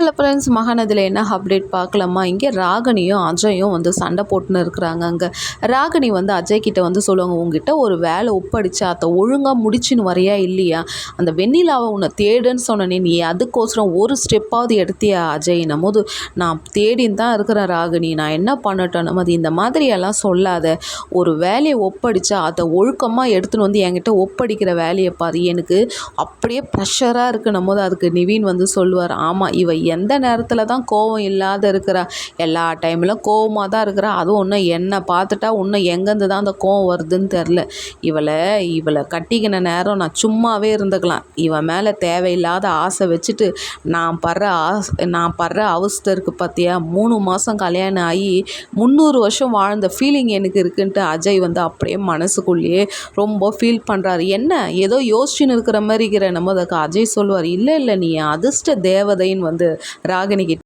இல்லை ஃப்ரெண்ட்ஸ் மகாநதியில் என்ன அப்டேட் பார்க்கலாமா? இங்கே ராகனியும் அஜயும் வந்து சண்டை போட்டுன்னு இருக்கிறாங்க அங்கே. ராகனி வந்து அஜய் கிட்ட வந்து சொல்லுவாங்க உங்ககிட்ட ஒரு வேலை ஒப்படிச்சா அதை ஒழுங்காக முடிச்சுன்னு வரையா இல்லையா? அந்த வெண்ணிலாவை உன்னை தேடுன்னு சொன்னனே நீ அதுக்கோசரம் ஒரு ஸ்டெப்பாவது எடுத்தியா அஜய்? போது நான் தேடின்னு தான் இருக்கிறேன் ராகினி நான் என்ன பண்ணட்டும் அது இந்த மாதிரியெல்லாம் சொல்லாத. ஒரு வேலையை ஒப்படைச்சா அதை ஒழுக்கமாக எடுத்துன்னு வந்து என்கிட்ட ஒப்படைக்கிற வேலையை பாரு. எனக்கு அப்படியே ப்ரெஷராக இருக்குன்னும் போது அதுக்கு நிவின் வந்து சொல்லுவார் ஆமாம் இவ எந்த நேரத்தில் தான் கோவம் இல்லாத இருக்கிறா? எல்லா டைம்லும் கோவமாக தான் இருக்கிறா. அதுவும் ஒன்றும் என்னை பார்த்துட்டா இன்னும் எங்கேருந்து தான் அந்த கோவம் வருதுன்னு தெரில இவளை இவளை கட்டிக்கின நேரம் நான் சும்மாவே இருந்துக்கலாம். இவன் மேலே தேவையில்லாத ஆசை வச்சுட்டு நான் படுற ஆஸ் நான் படுற அவஸ்தை இருக்குது பார்த்தியா மூணு மாதம் கல்யாணம் ஆகி முந்நூறு வருஷம் வாழ்ந்த ஃபீலிங் எனக்கு இருக்குன்ட்டு அஜய் வந்து அப்படியே மனசுக்குள்ளேயே ரொம்ப ஃபீல் பண்ணுறாரு என்ன? ஏதோ யோசிச்சுன்னு இருக்கிற மாதிரி இருக்கிற நம்ம அதுக்கு அஜய் சொல்லுவார். இல்லை இல்லை நீ அதிர்ஷ்ட தேவதைன்னு வந்து ராகினி கிட்ட